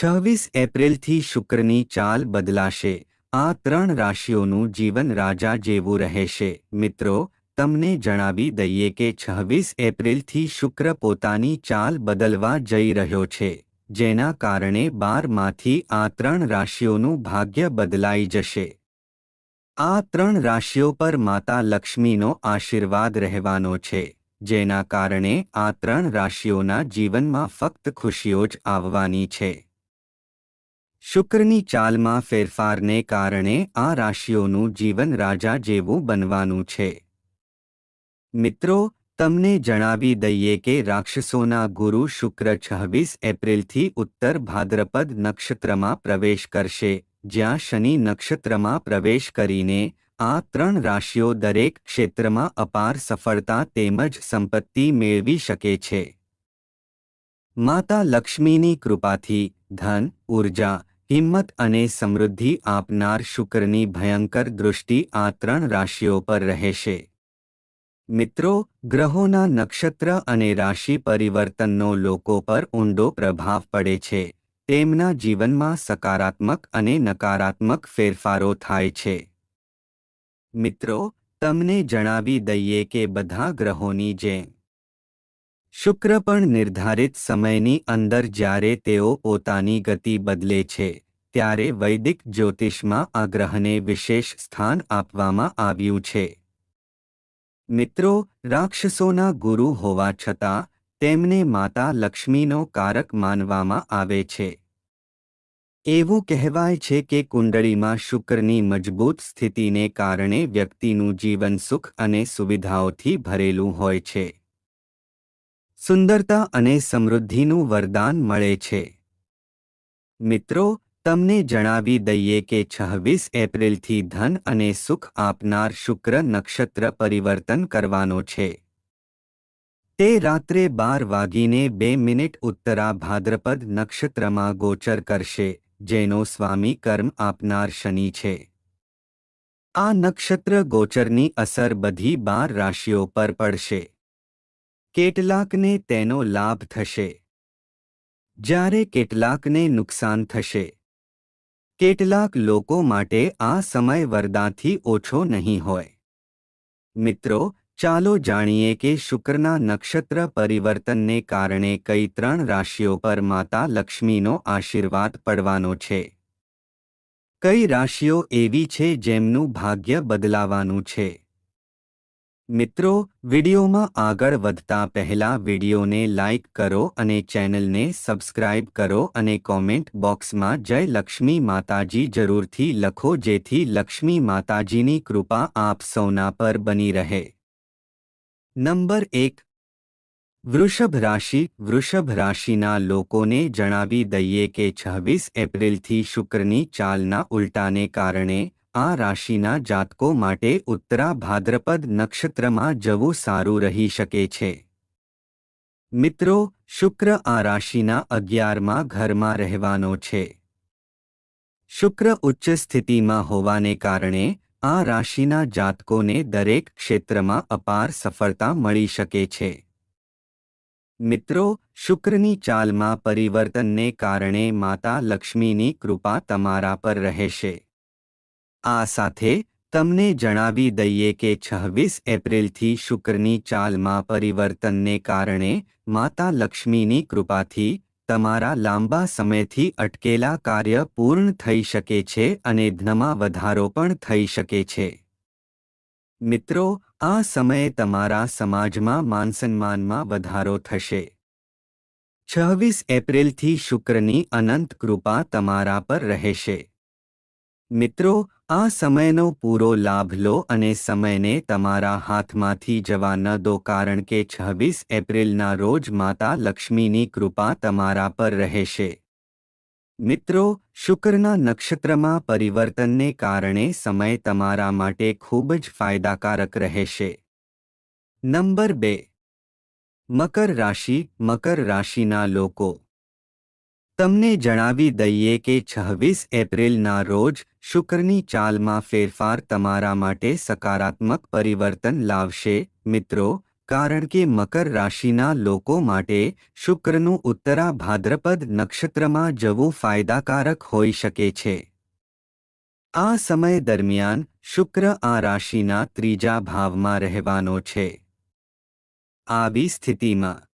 છવ્વીસ એપ્રિલથી શુક્રની ચાલ બદલાશે. આ ત્રણ રાશિઓનું જીવન રાજા જેવું રહેશે. મિત્રો, તમને જણાવી દઈએ કે છવ્વીસ એપ્રિલથી શુક્ર પોતાની ચાલ બદલવા જઈ રહ્યો છે, જેના કારણે બારમાંથી આ ત્રણ રાશિઓનું ભાગ્ય બદલાઈ જશે. આ ત્રણ રાશિઓ પર માતા લક્ષ્મીનો આશીર્વાદ રહેવાનો છે, જેના કારણે આ ત્રણ રાશિઓના જીવનમાં ફક્ત ખુશીઓ જ આવવાની છે. શુક્રની ચાલમાં ફેરફારને કારણે આ રાશિઓનું જીવન રાજા જેવું બનવાનું છે. મિત્રો, તમને જણાવી દઈએ કે રાક્ષસોના ગુરુ શુક્ર છવ્વીસ એપ્રિલથી ઉત્તર ભાદ્રપદ નક્ષત્રમાં પ્રવેશ કરશે, જ્યાં શનિ નક્ષત્રમાં પ્રવેશ કરીને આ ત્રણ રાશિઓ દરેક ક્ષેત્રમાં અપાર સફળતા તેમજ સંપત્તિ મેળવી શકે છે. માતા લક્ષ્મીની કૃપાથી ધન ઊર્જા હિંમત અને સમૃદ્ધિ આપનાર શુક્રની ભયંકર દૃષ્ટિ આ ત્રણ રાશિઓ પર રહેશે. મિત્રો, ગ્રહોના નક્ષત્ર અને રાશિ પરિવર્તનનો લોકો પર ઊંડો પ્રભાવ પડે છે. તેમના જીવનમાં સકારાત્મક અને નકારાત્મક ફેરફારો થાય છે. મિત્રો, તમને જણાવી દઈએ કે બધા ગ્રહોની જેમ શુક્ર પણ નિર્ધારિત સમયની અંદર જ્યારે તેઓ પોતાની ગતિ બદલે છે, ત્યારે વૈદિક જ્યોતિષમાં આ ગ્રહને વિશેષ સ્થાન આપવામાં આવ્યું છે. મિત્રો, રાક્ષસોના ગુરુ હોવા છતાં, તેમને માતા લક્ષ્મીનો કારક માનવામાં આવે છે. એવું કહેવાય છે કે કુંડળીમાં શુક્રની મજબૂત સ્થિતિને કારણે વ્યક્તિનું જીવન સુખ અને સુવિધાઓથી ભરેલું હોય છે. સુંદરતા અને સમૃદ્ધિનું વરદાન મળે છે. મિત્રો, તમને જણાવી દઈએ કે છવ્વીસ એપ્રિલથી ધન અને સુખ આપનાર શુક્ર નક્ષત્ર પરિવર્તન કરવાનો છે. તે રાત્રે બાર વાગીને બે મિનિટ ઉત્તરા ભાદ્રપદ નક્ષત્રમાં ગોચર કરશે, જેનો સ્વામી કર્મ આપનાર શનિ છે. આ નક્ષત્ર ગોચરની અસર બધી બાર રાશિઓ પર પડશે. કેટલાકને તેનો લાભ થશે. જ્યારે કેટલાકને નુકસાન થશે. કેટલાક લોકો માટે આ સમય વરદાથી ઓછો નહીં હોય. મિત્રો, ચાલો જાણીએ કે શુક્રના નક્ષત્ર પરિવર્તનને કારણે કઈ ત્રણ રાશિઓ પર માતા લક્ષ્મીનો આશીર્વાદ પડવાનો છે. કઈ રાશિઓ એવી છે જેમનું ભાગ્ય બદલાવાનું છે? મિત્રો, વિડીયોમાં આગળ વધતા પહેલા વિડીયોને લાઇક કરો અને ચેનલને સબસ્ક્રાઇબ કરો અને કોમેન્ટ બોક્સમાં જય લક્ષ્મી માતાજી જરૂરથી લખો જેથી લક્ષ્મી માતાજીની કૃપા આપ સૌના પર બની રહે. નંબર એક. વૃષભ રાશિ. વૃષભ રાશિના લોકોને જણાવી દઈએ કે છવ્વીસ એપ્રિલથી શુક્રની ચાલના ઉલટાને કારણે આ રાશિના જાતકો માટે ઉત્તરા ભાદ્રપદ નક્ષત્રમાં જવું સારું રહી શકે છે. મિત્રો, શુક્ર આ રાશિના અગિયારમાં ઘરમાં રહેવાનો છે. શુક્ર ઉચ્ચ સ્થિતિમાં હોવાને કારણે આ રાશિના જાતકોને દરેક ક્ષેત્રમાં અપાર સફળતા મળી શકે છે. મિત્રો, શુક્રની ચાલમાં પરિવર્તનને કારણે માતા લક્ષ્મીની કૃપા તમારા પર રહેશે. આ સાથે તમને જણાવી દઈએ કે છવ્વીસ એપ્રિલથી શુક્રની ચાલમાં પરિવર્તનને કારણે માતા લક્ષ્મીની કૃપાથી તમારા લાંબા સમયથી અટકેલા કાર્ય પૂર્ણ થઈ શકે છે અને ધનમાં વધારો પણ થઈ શકે છે. મિત્રો, આ સમયે તમારા સમાજમાં માનસન્માનમાં વધારો થશે. છવ્વીસ એપ્રિલથી શુક્રની અનંત કૃપા તમારા પર રહેશે. મિત્રો આ સમયનો પૂરો લાભ લો અને સમયને તમારા હાથમાંથી જવા ન દો કારણ કે છવ્વીસ એપ્રિલના રોજ માતા લક્ષ્મીની કૃપા તમારા પર રહેશે. મિત્રો, શુક્રના નક્ષત્રમાં પરિવર્તનને કારણે સમય તમારા માટે ખૂબ જ ફાયદાકારક રહેશે. નંબર બે. મકર રાશિ. મકર રાશિના લોકો. તમને જણાવી દઈએ કે છવ્વીસ એપ્રિલના રોજ શુક્રની ચાલમાં ફેરફાર તમારા માટે સકારાત્મક પરિવર્તન લાવશે. મિત્રો, કારણ કે મકર રાશિના લોકો માટે શુક્રનું ઉત્તરા ભાદ્રપદ નક્ષત્રમાં જવું ફાયદાકારક હોઈ શકે છે. આ સમય દરમિયાન શુક્ર આ રાશિના ત્રીજા ભાવમાં રહેવાનો છે. આવી સ્થિતિમાં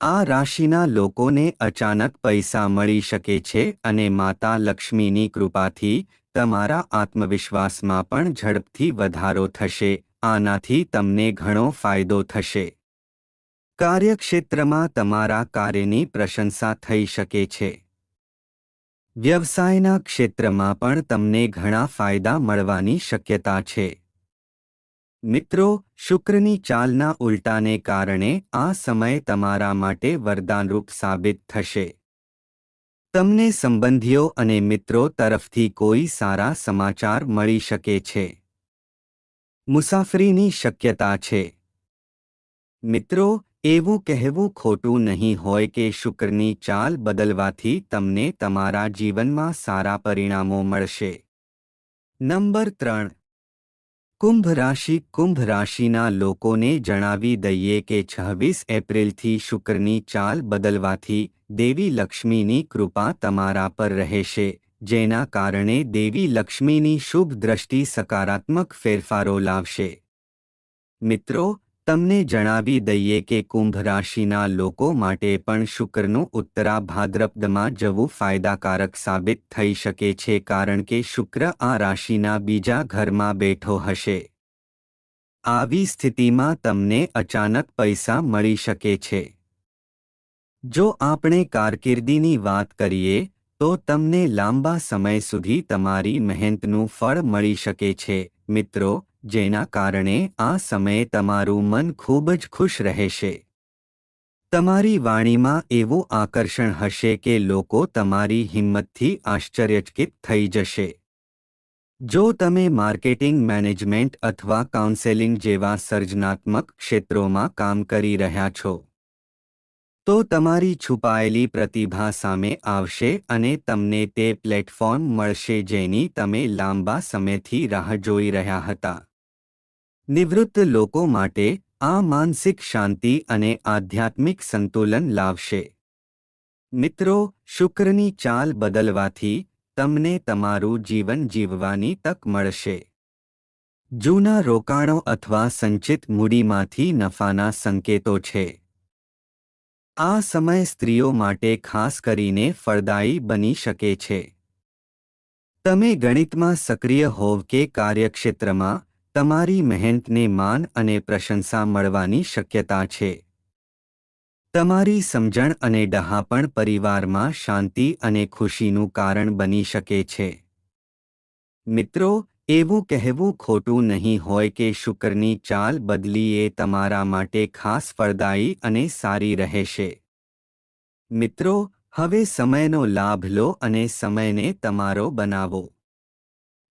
આ રાશિના લોકોને અચાનક પૈસા મળી શકે છે અને માતા લક્ષ્મીની કૃપાથી તમારા આત્મવિશ્વાસમાં પણ ઝડપથી વધારો થશે, આનાથી તમને ઘણો ફાયદો થશે. કાર્યક્ષેત્રમાં તમારા કાર્યની પ્રશંસા થઈ શકે છે. વ્યવસાયના ક્ષેત્રમાં પણ તમને ઘણા ફાયદા મળવાની શક્યતા છે. મિત્રો, શુક્રની ચાલના ઉલટાને કારણે આ સમય તમારા માટે વરદાનરૂપ સાબિત થશે. તમને સંબંધીઓ અને મિત્રો તરફથી કોઈ સારા સમાચાર મળી શકે છે. મુસાફરીની શક્યતા છે. મિત્રો, એવું કહેવું ખોટું નહીં હોય કે શુક્રની ચાલ બદલવાથી તમને તમારા જીવનમાં સારા પરિણામો મળશે. નંબર ત્રણ. કુંભ રાશિ કુંભ રાશિના લોકોને જણાવી દઈએ કે છવ્વીસ એપ્રિલથી શુક્રની ચાલ બદલવાથી દેવી લક્ષ્મીની કૃપા તમારા પર રહેશે, જેના કારણે દેવી લક્ષ્મીની શુભ દ્રષ્ટિ સકારાત્મક ફેરફારો લાવશે. મિત્રો તમને જણાવી દઈએ કે કુંભ રાશિના લોકો માટે પણ શુક્રનું ઉત્તરા ભાદ્રપદમાં જવું ફાયદાકારક સાબિત થઈ શકે છે કારણ કે શુક્ર આ રાશિના બીજા ઘરમાં બેઠો હશે. આવી સ્થિતિમાં તમને અચાનક પૈસા મળી શકે છે. જો આપણે કારકિર્દીની વાત કરીએ, તો તમને લાંબા સમય સુધી તમારી મહેનતનું ફળ મળી શકે છે. મિત્રો જેના કારણે આ સમયે તમારું મન ખૂબ જ ખુશ રહેશે. તમારી વાણીમાં એવું આકર્ષણ હશે કે લોકો તમારી હિંમતથી આશ્ચર્યચકિત થઈ જશે. જો તમે માર્કેટિંગ મેનેજમેન્ટ અથવા કાઉન્સેલિંગ જેવા સર્જનાત્મક ક્ષેત્રોમાં કામ કરી રહ્યા છો, તો તમારી છુપાયેલી પ્રતિભા સામે આવશે અને તમને તે પ્લેટફોર્મ મળશે જેની તમે લાંબા સમયથી રાહ જોઈ રહ્યા હતા. નિવૃત્ત લોકો માટે આ માનસિક શાંતિ અને આધ્યાત્મિક સંતુલન લાવશે. મિત્રો, શુક્રની ચાલ બદલવાથી તમને તમારું જીવન જીવવાની તક મળશે. જૂના રોકાણો અથવા સંચિત મૂડીમાંથી નફાના સંકેતો છે. આ સમય સ્ત્રીઓ માટે ખાસ કરીને ફળદાયી બની શકે છે. તમે ગણિતમાં સક્રિય હોવ કે કાર્યક્ષેત્રમાં તમારી મહેનતને માન અને પ્રશંસા મળવાની શક્યતા છે. તમારી સમજણ અને ડહાપણ પરિવારમાં શાંતિ અને ખુશીનું કારણ બની શકે છે. મિત્રો, એવું કહેવું ખોટું નહીં હોય કે શુક્રની ચાલ બદલી એ તમારા માટે ખાસ ફળદાયી અને સારી રહેશે. મિત્રો, હવે સમયનો લાભ લો અને સમયને તમારો બનાવો.